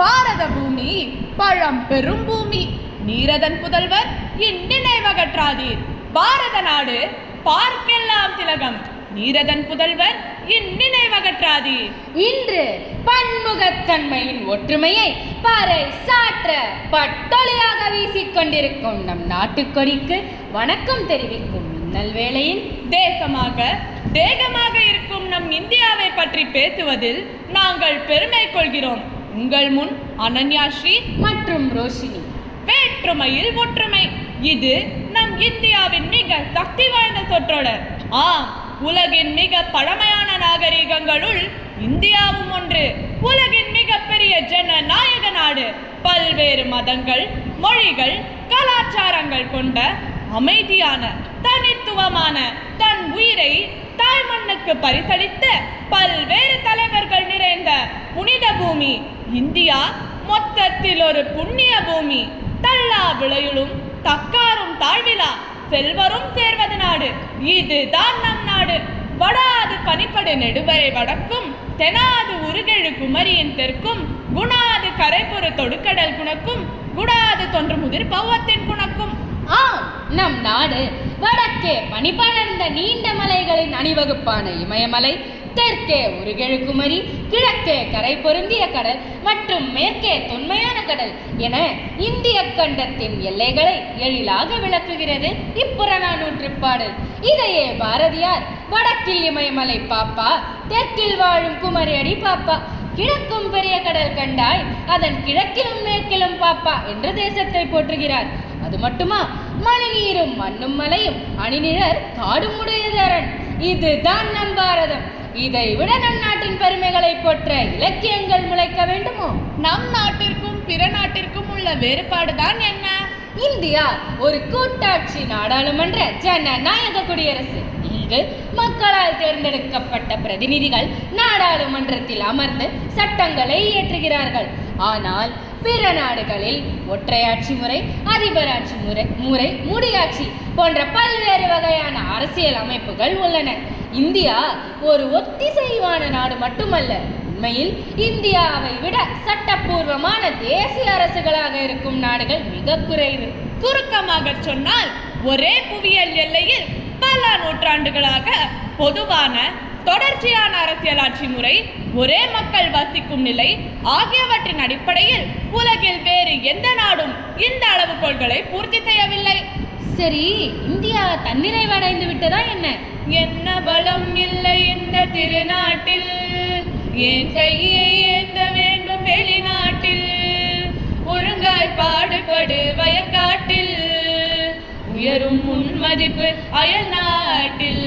பாரத பூமி பழம் பெரும் பூமி. நீரதன் புதல்வர் இந்நினைவகற்றாதீர் பாரத நாடு பார்க்கெல்லாம் திலகம். நீரதன் புதல்வர் இந்நினைவகற்றாதீர் இன்று பன்முகத்தன்மையின் ஒற்றுமையை பாறை சாற்ற பட்டொலியாக வீசிக்கொண்டிருக்கும் நம் நாட்டுக்கொடிக்கு வணக்கம் தெரிவிக்கும் மின்னல் வேளையில் தேசமாக தேகமாக இருக்கும் நம் இந்தியாவை பற்றி பேசுவதில் நாங்கள் பெருமை கொள்கிறோம். உங்கள் முன் அனன்யா ஸ்ரீ மற்றும் ரோஷினி. வேற்றுமையில் ஒற்றுமை. இது நம் இந்தியாவின் மிக சக்தி வாய்ந்த சொற்றொடர். ஆ உலகின் மிக பழமையான நாகரிகங்களுள் இந்தியாவும் ஒன்று. உலகின் மிகப்பெரிய ஜனநாயக நாடு. பல்வேறு மதங்கள் மொழிகள் கலாச்சாரங்கள் கொண்ட அமைதியான தனித்துவமான தன் உயிரை தாய் மண்ணுக்கு பரிசளித்த பல்வேறு தலைவர்கள் நிறைந்த புனித பூமி இந்தியா மொத்தத்தில் ஒரு புண்ணிய பூமி. தள்ளா விளையுளும் தக்காரும் தாழ்விலா செல்வரும் சேர்வது நாடு. இதுதான் நம் நாடு. வடாது பனிப்படு நெடுவரை வடக்கும் தெனாது உருகெழு குமரியின் தெற்கும் குணாது கரைபொரு தொடுக்கடல் குணக்கும் குடாது தொன்று முதிர் பௌவத்தின் குணக்கும். ஆம் நம் நாடு. வடக்கே பனிபடர்ந்த நீண்ட மலைகளின் அணிவகுப்பான இமயமலை தெற்கே உருகெழுக்குமரி கிழக்கே கரை பொருந்திய கடல் மற்றும் மேற்கே தொன்மையான கடல் என இந்திய கண்டத்தின் எல்லைகளை எழிலாக விளக்குகிறது இப்புறநானூற்று பாடல். இதையே பாரதியார் வடக்கில் இமயமலை பாப்பா தெற்கில் வாழும் குமரியடி பாப்பா கிழக்கும் பெரிய கடல் கண்டாய் அதன் கிழக்கிலும் மேற்கிலும் பாப்பா என்று தேசத்தை போற்றுகிறார். அது மட்டுமா? மழைநீரும் மண்ணும் மலையும் அணிநிழர் காடும் உடையதரன் இதுதான் நம் பாரதம். இதை விட நம் நாட்டின் பெருமைகளை போற்ற இலக்கியங்கள் முளைக்க வேண்டுமோ? நம் நாட்டிற்கும் பிற நாட்டிற்கும் உள்ள வேறுபாடுதான் என்ன? இந்தியா ஒரு கூட்டாட்சி நாடாளுமன்ற ஜனநாயக குடியரசு. இங்கு மக்களால் தேர்ந்தெடுக்கப்பட்ட பிரதிநிதிகள் நாடாளுமன்றத்தில் அமர்ந்து சட்டங்களை இயற்றுகிறார்கள். ஆனால் பிற நாடுகளில் ஒற்றையாட்சி முறை அதிபராட்சி முறை முறை முடியாட்சி போன்ற பல்வேறு வகையான அரசியல் அமைப்புகள் உள்ளன. இந்தியா ஒரு ஒத்திசைவான நாடு மட்டுமல்ல. உண்மையில் இந்தியாவை விட சட்டப்பூர்வமான தேசிய அரசுகளாக இருக்கும் நாடுகள் மிக குறைவு. சுருக்கமாக சொன்னால் ஒரே புவியியல் எல்லையில் பல நூற்றாண்டுகளாக பொதுவான தொடர்ச்சியான அரசியலாட்சி முறை ஒரே மக்கள் வசிக்கும் நிலை ஆகியவற்றின் அடிப்படையில் உலகில் வேறு எந்த நாடும் இந்த அளவுகோள்களை பூர்த்தி செய்யவில்லை. சரி இந்தியா தன்னிறைவடைந்து விட்டதா என்ன? என்ன பலம் இல்லை இந்த திருநாட்டில். ஏன் கையை ஏந்த வேண்டும் வெளிநாட்டில். ஒழுங்காய் பாடுபடு வயக்காட்டில். உயரும் முன்மதிப்பு அயல் நாட்டில்.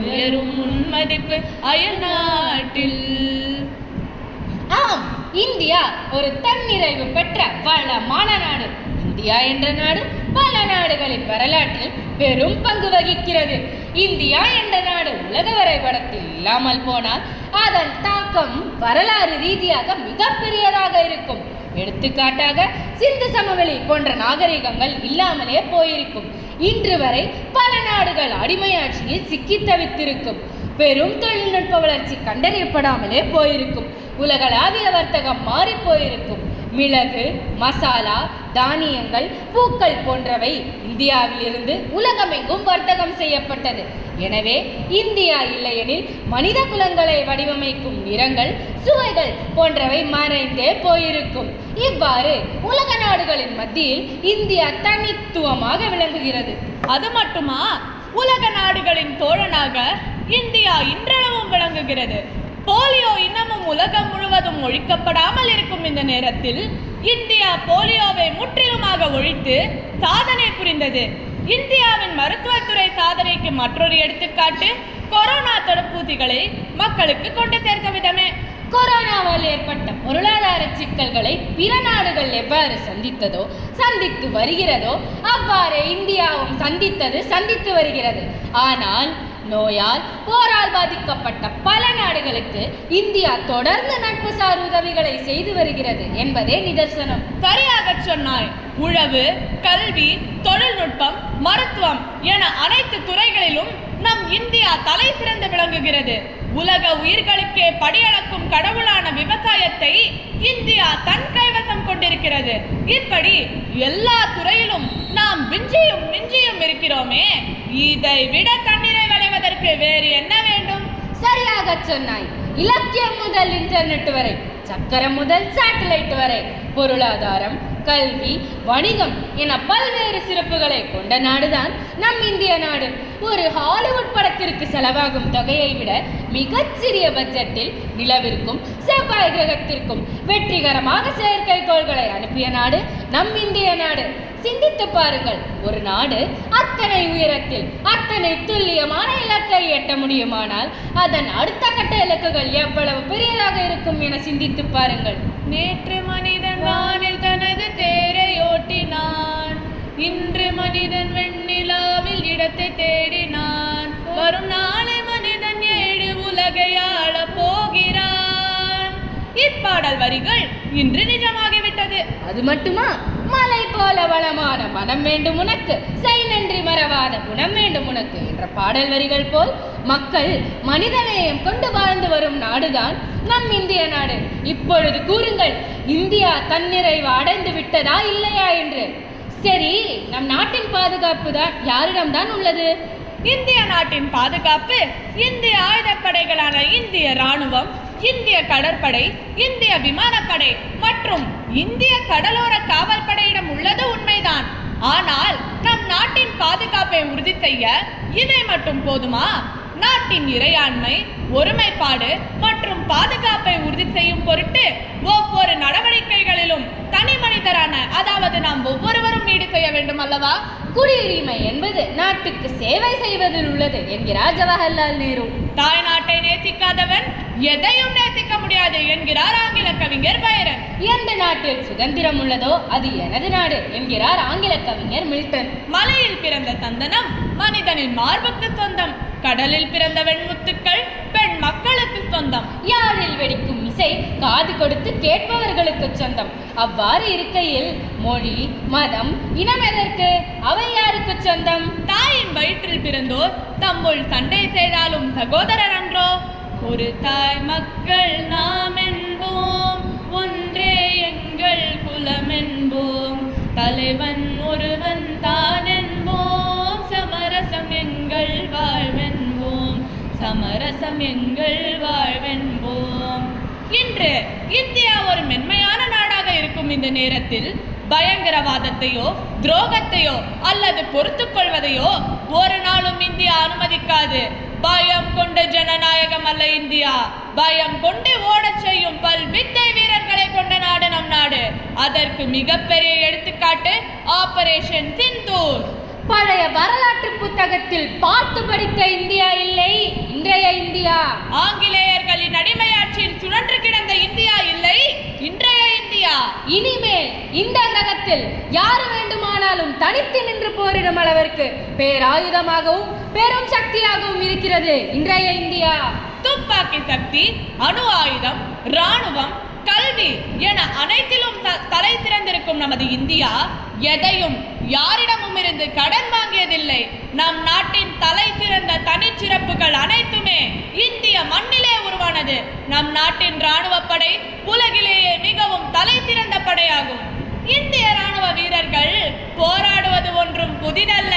உயரும் முன்மதிப்பு அயல் நாட்டில். ஆம் இந்தியா ஒரு தன்னிறைவு பெற்ற வளமான நாடு. இந்தியா என்ற நாடு பல நாடுகளின் வரலாற்றில் பெரும் பங்கு வகிக்கிறது. இந்தியா என்ற நாடு உலக வரைபடத்தில் இல்லாமல் போனால் அதன் தாக்கம் வரலாறு ரீதியாக மிகப்பெரியதாக இருக்கும். எடுத்துக்காட்டாக சிந்து சமவெளி போன்ற நாகரிகங்கள் இல்லாமலே போயிருக்கும். இன்று வரை பல நாடுகள் அடிமையாட்சியில் சிக்கி தவித்திருக்கும். பெரும் தொழில்நுட்ப வளர்ச்சி கண்டறியப்படாமலே போயிருக்கும். உலகளாவிய வர்த்தகம் மாறி போயிருக்கும். மிளகு மசாலா தானியங்கள் பூக்கள் போன்றவை இந்தியாவிலிருந்து உலகமெங்கும் வர்த்தகம் செய்யப்பட்டது. எனவே இந்தியா இல்லையெனில் மனித குலங்களை வடிவமைக்கும் நிறங்கள் சுவைகள் போன்றவை மறைந்தே போயிருக்கும். இவ்வாறு உலக நாடுகளின் மத்தியில் இந்தியா தனித்துவமாக விளங்குகிறது. அது மட்டுமா? உலக நாடுகளின் தோழனாக இந்தியா இன்றளவும் விளங்குகிறது. போலியோ இன்னமும் உலகம் முழுவதும் ஒழிக்கப்படாமல் இருக்கும் இந்த நேரத்தில் இந்தியா போலியோவை முற்றிலுமாக ஒழித்து சாதனை புரிந்தது. இந்தியாவின் மருத்துவத்துறை சாதனைக்கு மற்றொரு எடுத்துக்காட்டு கொரோனா தடுப்பூசிகளை மக்களுக்கு கொண்டு சேர்த்த விதமே. கொரோனாவால் ஏற்பட்ட பொருளாதார சிக்கல்களை பிற நாடுகள் எவ்வாறு சந்தித்ததோ சந்தித்து வருகிறதோ அவ்வாறு இந்தியாவும் சந்தித்தது சந்தித்து வருகிறது. ஆனால் நோயால் போரால் பாதிக்கப்பட்ட பல நாடுகளுக்கு இந்தியா தொடர்ந்து நட்புசார் உதவிகளை செய்து வருகிறது என்பதே நிதர்சனம். சரியாக சொன்னாய். உழவு கல்வி தொழில்நுட்பம் மருத்துவம் என அனைத்து துறைகளிலும் நம் இந்தியா தலை சிறந்து விளங்குகிறது. உலக உயிர்களுக்கே படியளக்கும் கடவுளான விவசாயத்தை இந்தியா தன் கைவசம் கொண்டிருக்கிறது. இப்படி எல்லா துறையிலும் நாம் விஞ்சியும் மிஞ்சியும் இருக்கிறோமே. இதை விட தண்ணீர் விளைவதற்கு வேறு என்ன வேண்டும்? சரியாக சொன்னாய். இலக்கியம் முதல் இன்டர்நெட் வரை சக்கரம் முதல் சேட்டலைட் வரை பொருளாதாரம் கல்வி வணிகம் என பல்வேறு சிறப்புகளை கொண்ட நாடுதான் நம் இந்திய நாடு. ஒரு ஹாலிவுட் படத்திற்கு செலவாகும் தொகையை விட மிகச்சிறிய பட்ஜெட்டில் நிலவிற்கும் செவ்வாய் கிரகத்திற்கும் வெற்றிகரமாக செயற்கைக்கோள்களை அனுப்பிய நாடு நம் இந்திய நாடு. சிந்தித்து பாருங்கள். ஒரு நாடு அத்தனை உயரத்தில் அத்தனை துல்லியமான இலக்கை எட்ட முடியுமானால் அதன் அடுத்த கட்ட இலக்குகள் எவ்வளவு பெரியதாக இருக்கும் என சிந்தித்து பாருங்கள். நேற்று மனிதன் வானில் தனது தேரை ஓட்டினான். இன்று மனிதன் வெண்ணிலாவில் இடத்தை தேடினான். வரும் நாளை மனிதன் ஏழு உலகை ஆளப் போகிறான். இப்பாடல் வரிகள் இன்று நிஜமாகிவிட்டது. அது மட்டுமா? போல வளமான மனம் வேண்டும் உனக்கு. செய் நன்றி மறவாத குணம் வேண்டும் உனக்கு என்ற பாடல் வரிகள் போல் மக்கள் மனிதநேயம் கொண்டு வாழ்ந்து வரும் நாடுதான் நம் இந்திய நாடு. இப்பொழுது கூறுங்கள் இந்தியா தன்னிறைவு அடைந்து விட்டதா இல்லையா என்று? சரி நம் நாட்டின் பாதுகாப்பு தான் யாரிடம்தான் உள்ளது? இந்திய நாட்டின் பாதுகாப்பு இந்திய ஆயுதப்படைகளான இந்திய ராணுவம் இந்திய கடற்படை இந்திய விமானப்படை மற்றும் இந்திய கடலோர காவல் படையிடம் உள்ளது உண்மைதான். ஆனால் நம் நாட்டின் பாதுகாப்பை உறுதி செய்ய இவை மட்டும் போதுமா? நாட்டின் இறையாண்மை ஒருமைப்பாடு மற்றும் பாதுகாப்பை உறுதி செய்யும் பொருட்டு ஒவ்வொரு நடவடிக்கைகளிலும் தனி மனிதரான அதாவது நாம் ஒவ்வொருவரும் ஈடு செய்ய வேண்டும் அல்லவா? குடியுரிமை என்பது நாட்டுக்கு சேவை செய்வதில் உள்ளது என்கிறார் ஜவஹர்லால் நேரு. தாய் நாட்டை நேசிக்காதவன் எதையும் நேசிக்க முடியாது என்கிறார் ஆங்கில கவிஞர் பைரன். எந்த நாட்டில் சுதந்திரம் உள்ளதோ அது எனது நாடு என்கிறார் ஆங்கில கவிஞர் மில்டன். மலையில் பிறந்த சந்தனம் மனிதனின் மார்புக்கு சொந்தம். கடலில் பிறந்த வெண்முத்துக்கள் பெண் மக்களுக்கு சொந்தம். யாழில் வெடிக்கும் இசை? காது கொடுத்து கேட்பவர்களுக்கு சொந்தம். அவ்வாறு இருக்கையில் மொழி மதம் இனம் எதற்கு? அவை யாருக்கு சொந்தம்? தாயின் வயிற்றில் பிறந்தோர் தம்முள் சண்டை செய்தாலும் சகோதரர் அன்றோ? ஒரு தாய் மக்கள் நாம் என்போம் ஒன்றே எங்கள் குலம் என்போம் தலைவன் ஒரு ரசம் எங்கள் வாழ்வென்போம். இன்று இந்தியா ஒரு மென்மையான நாடாக இருக்கும் இந்த நேரத்தில் பயங்கரவாதத்தையோ துரோகத்தையோ அல்லது பொறுத்துக் கொள்வதையோ ஒரு நாளும் இந்தியா அனுமதிக்காது. பயம் கொண்ட ஜனநாயகம் அல்ல இந்தியா. பயம் கொண்டு ஓடச் செய்யும் பல் வித்தை வீரர்களை கொண்ட நாடு நம் நாடு. அதற்கு மிகப்பெரிய எடுத்துக்காட்டு ஆபரேஷன் சிந்தூர். பழைய வரலாற்று புத்தகத்தில் பார்த்து படித்த இந்தியா இல்லை இன்றைய இந்தியா? ஆங்கிலேயர்களின் அடிமையாட்சியில் சுழன்று கிடந்த இந்தியா இல்லை இன்றைய இந்தியா? இனிமேல் இந்த கிரகத்தில் யார் வேண்டுமானாலும் தனித்து நின்று போரிடும் அளவிற்கு பேராயுதமாகவும் பெரும் சக்தியாகவும் இருக்கிறது இன்றைய இந்தியா. துப்பாக்கி சக்தி அணு ஆயுதம் ராணுவம் கல்வி என அனைத்திலும் தலை திறந்திருக்கும் நமது இந்தியா எதையும் யாரிடமும் இருந்து கடன் வாங்கியதில்லை. நம் நாட்டின் தலை திறந்த தனிச்சிறப்புகள் அனைத்துமே இந்திய மண்ணிலே உருவானது. நம் நாட்டின் இராணுவ படை உலகிலேயே மிகவும் தலை திறந்த படையாகும். இந்திய ராணுவ வீரர்கள் போராடுவது ஒன்றும் புதிதல்ல.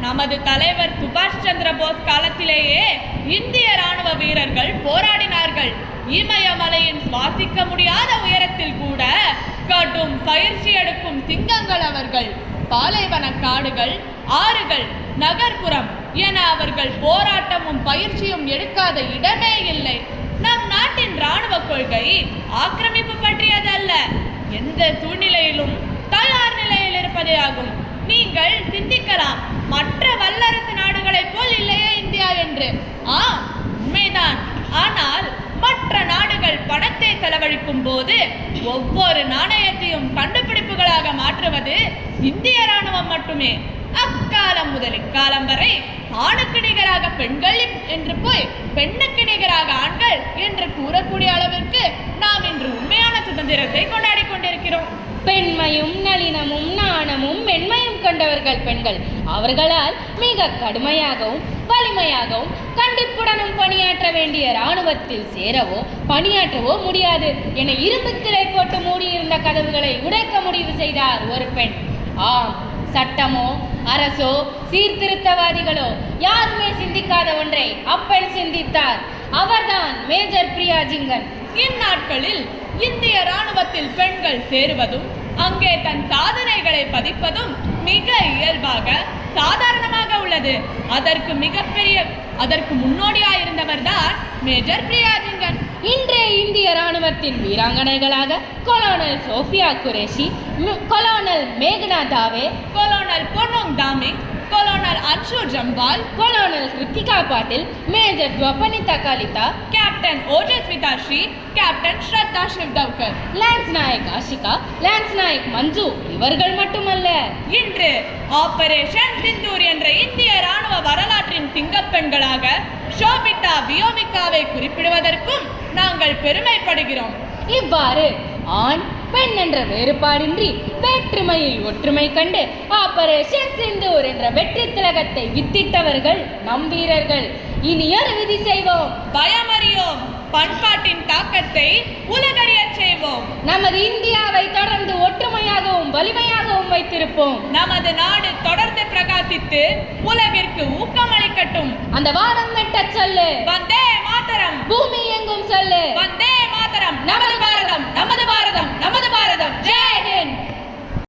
நமது தலைவர் சுபாஷ் சந்திர போஸ் காலத்திலேயே இந்திய ராணுவ வீரர்கள் போராடினார்கள். இமயமலையின் சுவாசிக்க முடியாத உயரத்தில் கூட கடும் பயிற்சி எடுக்கும் சிங்கங்கள் அவர்கள் பாலைவன காடுகள் ஆறுகள் நகர்ப்புறம் என அவர்கள் போராட்டமும் பயிற்சியும் எடுக்காத இடமே இல்லை. நம் நாட்டின் ராணுவ கொள்கை ஆக்கிரமிப்பு பற்றியதல்ல. எந்த சூழ்நிலையிலும் தயார் நிலையில் இருப்பதே ஆகும். நீங்கள் சிந்திக்கலாம் மற்ற வல்லரசு நாடுகளைப் போல் இல்லையே இந்தியா என்று. ஆ உண்மைதான். ஆனால் மற்ற நாடுகள் பணத்தை செலவழிக்கும் போது ஒவ்வொரு நாணயத்தையும் கண்டு தூண்களாக மாற்றுவது இந்திய ராணுவம் மட்டுமே. அக்காலம் முதல் இக்காலம் வரை ஆணுக்கு நிகராக பெண்கள் என்று போய் பெண்ணுக்கு நிகராக ஆண்கள் என்று கூறக்கூடிய அளவிற்கு நாம் இன்று உண்மையான சுதந்திரத்தை கொண்டாடி கொண்டிருக்கிறோம். பெண்மையும் நளினமும் நாணமும் மென்மையும் கொண்டவர்கள் பெண்கள். அவர்களால் மிக கடுமையாகவும் வலிமையாகவும் கண்டிப்புடனும் பணியாற்ற வேண்டிய இராணுவத்தில் சேரவோ பணியாற்றவோ முடியாது என இரும்பு திரை போட்டு மூடியிருந்த கதவுகளை உடைக்க முடிவு செய்தார் ஒரு பெண். ஆம் சட்டமோ அரசோ சீர்திருத்தவாதிகளோ யாருமே சிந்திக்காத ஒன்றை அப்பெண் சிந்தித்தார். அவர்தான் மேஜர் பிரியா ஜிங்கன் இந்நாட்களில் இந்திய ராணுவத்தில் பெண்கள் சேருவதும் அங்கே தன் சாதனைகளை பதிப்பதும் மிக இயல்பாக சாதாரணமாக உள்ளது. அதற்கு மிகப்பெரிய அதற்கு முன்னோடியாக இருந்தவர்தான் மேஜர் பிரியாஜிங்கன் இன்றைய இந்திய ராணுவத்தின் வீராங்கனைகளாக கொலோனல் Sofia Qureshi colonel மேகனா Dave colonel Ponung Doming colonel Anshu Jamwal colonel Kirtika Patil major Dwipannita Kalita captain Ojaswita Shri captain Shraddha Shivdavkar lance Naik Ashika lance Naik Manju இவர்கள் மட்டுமல்ல. இன்று ஆபரேஷன் சிந்தூர் என்ற இந்திய ராணுவ வரலாற்றின் திங்கப்பெண்களாக ஷோபிதா வியோமிகாவை குறிப்பிடுவதற்கும் நாங்கள் பெருமைப்படுகிறோம். இவ்வாறு ஆண் பெண் என்ற வேறுபாடின்றி வேற்றுமையில் ஒற்றுமை கண்டு ஆபரேஷன் சிந்தூர் என்ற வெற்றி திலகத்தை வித்திட்டவர்கள் நம் வீரர்கள். இனி ஒரு விதி செய்வோம். பயமறியோம். பண்பாட்டின் தாக்கத்தை உலகறியச் செய்வோம். நமது இந்தியாவை தொடர்ந்து ஒற்றுமையாகவும் வலிமையாகவும் வைத்திருப்போம். நமது நாடு தொடர்ந்து பிரகாசித்து உலகிற்கு ஊக்கமளிக்கட்டும். அந்த வானம் வெட்ட சொல்லு. வந்தே மாதரம். பூமி எங்கும் சொல்லு. வந்தே மாதரம் நமது பாரதம் நமது பாரதம் நமது பாரதம். ஜெய் ஹிந்த்!